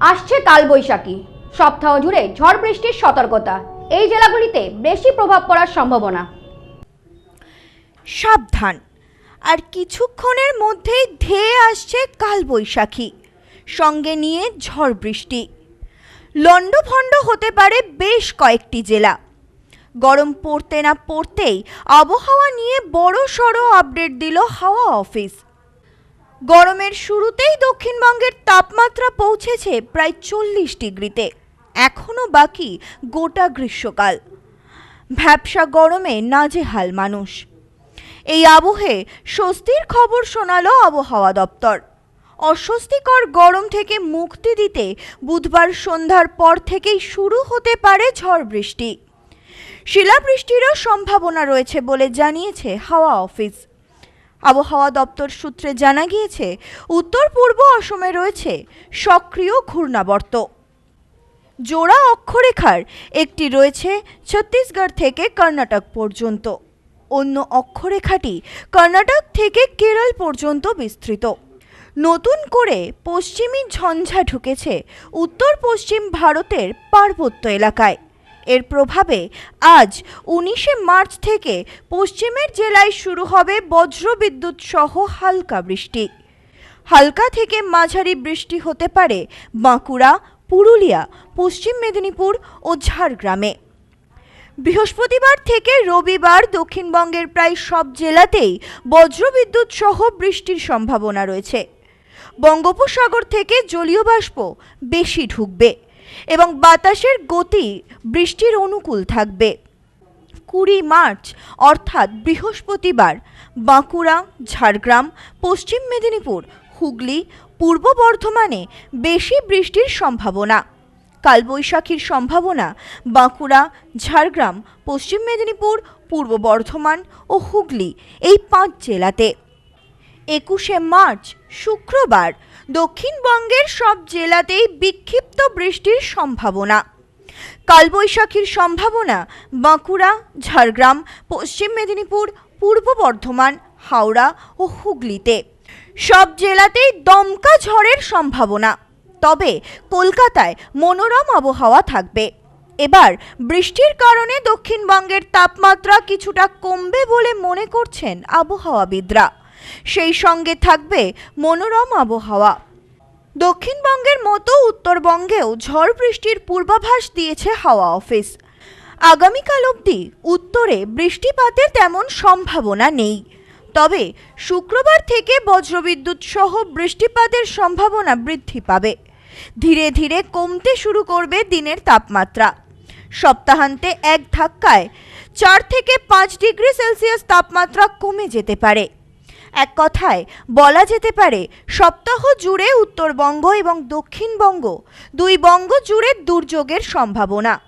আসছে কালবৈশাখী। সপ্তাহ জুড়ে ঝড় বৃষ্টির সতর্কতা। এই জেলাগুলিতে বেশি প্রভাব পড়ার সম্ভাবনা। সাবধান। আর কিছুক্ষণের মধ্যেই ধেয়ে আসছে কালবৈশাখী। সঙ্গে নিয়ে ঝড় বৃষ্টি। লণ্ডভণ্ড হতে পারে বেশ কয়েকটি জেলা। গরম পড়তে না পড়তেই আবহাওয়া নিয়ে বড় সড়ো আপডেট দিল হাওয়া অফিস। গরমের শুরুতেই দক্ষিণবঙ্গের তাপমাত্রা পৌঁছেছে প্রায় চল্লিশ ডিগ্রিতে। এখনও বাকি গোটা গ্রীষ্মকাল। ভ্যাবসা গরমে নাজেহাল মানুষ। এই আবহে স্বস্তির খবর শোনালো আবহাওয়া দপ্তর। অস্বস্তিকর গরম থেকে মুক্তি দিতে বুধবার সন্ধ্যার পর থেকেই শুরু হতে পারে ঝড় বৃষ্টি। শিলাবৃষ্টিরও সম্ভাবনা রয়েছে বলে জানিয়েছে হাওয়া অফিস। আবহাওয়া দপ্তর সূত্রে জানা গিয়েছে, উত্তর পূর্ব অসমে রয়েছে সক্রিয় ঘূর্ণাবর্ত। জোড়া অক্ষরেখার একটি রয়েছে ছত্তিশগড় থেকে কর্ণাটক পর্যন্ত। অন্য অক্ষরেখাটি কর্ণাটক থেকে কেরল পর্যন্ত বিস্তৃত। নতুন করে পশ্চিমী ঝঞ্ঝা ঢুকেছে উত্তর পশ্চিম ভারতের পার্বত্য এলাকায়। এর প্রভাবে আজ উনিশে মার্চ থেকে পশ্চিমের জেলায় শুরু হবে বজ্রবিদ্যুৎ সহ হালকা বৃষ্টি। হালকা থেকে মাঝারি বৃষ্টি হতে পারে বাঁকুড়া, পুরুলিয়া, পশ্চিম মেদিনীপুর ও ঝাড়গ্রামে। বৃহস্পতিবার থেকে রবিবার দক্ষিণবঙ্গের প্রায় সব জেলাতেই বজ্রবিদ্যুৎ সহ বৃষ্টির সম্ভাবনা রয়েছে। বঙ্গোপসাগর থেকে জলীয় বাষ্প বেশি ঢুকবে। এবং বাতাসের গতি বৃষ্টির অনুকূল থাকবে। কুড়ি মার্চ, অর্থাৎ বৃহস্পতিবার, বাঁকুড়া, ঝাড়গ্রাম, পশ্চিম মেদিনীপুর, হুগলি, পূর্ব বর্ধমানে বেশি বৃষ্টির সম্ভাবনা। কালবৈশাখীর সম্ভাবনা বাঁকুড়া, ঝাড়গ্রাম, পশ্চিম মেদিনীপুর, পূর্ব বর্ধমান ও হুগলি এই পাঁচ জেলাতে। একুশে মার্চ, শুক্রবার, দক্ষিণবঙ্গের সব জেলাতেই বিক্ষিপ্ত বৃষ্টির সম্ভাবনা। কালবৈশাখীর সম্ভাবনা বাঁকুড়া, ঝাড়গ্রাম, পশ্চিম মেদিনীপুর, পূর্ব বর্ধমান, হাওড়া ও হুগলিতে। সব জেলাতেই দমকা ঝড়ের সম্ভাবনা। তবে কলকাতায় মনোরম আবহাওয়া থাকবে। এবার বৃষ্টির কারণে দক্ষিণবঙ্গের তাপমাত্রা কিছুটা কমবে বলে মনে করছেন আবহাওয়াবিদরা। সেই সঙ্গে থাকবে মনোরম আবহাওয়া। দক্ষিণবঙ্গের মতো উত্তরবঙ্গেও ঝড় বৃষ্টির পূর্বাভাস দিয়েছে হাওয়া অফিস। আগামীকাল অবধি উত্তরে বৃষ্টিপাতের তেমন সম্ভাবনা নেই। তবে শুক্রবার থেকে বজ্রবিদ্যুৎ সহ বৃষ্টিপাতের সম্ভাবনা বৃদ্ধি পাবে। ধীরে ধীরে কমতে শুরু করবে দিনের তাপমাত্রা। সপ্তাহান্তে এক ধাক্কায় চার থেকে পাঁচ ডিগ্রি সেলসিয়াস তাপমাত্রা কমে যেতে পারে। এক কথায়, বলা যেতে পারে, সপ্তাহ জুড়ে উত্তরবঙ্গ এবং দক্ষিণবঙ্গ দুই বঙ্গ জুড়ে দুর্যোগের সম্ভাবনা।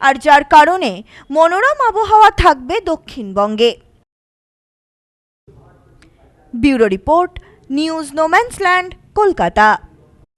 আর যার কারণে মনোরম আবহাওয়া থাকবে দক্ষিণবঙ্গে। Bureau report, news no man's land, Kolkata.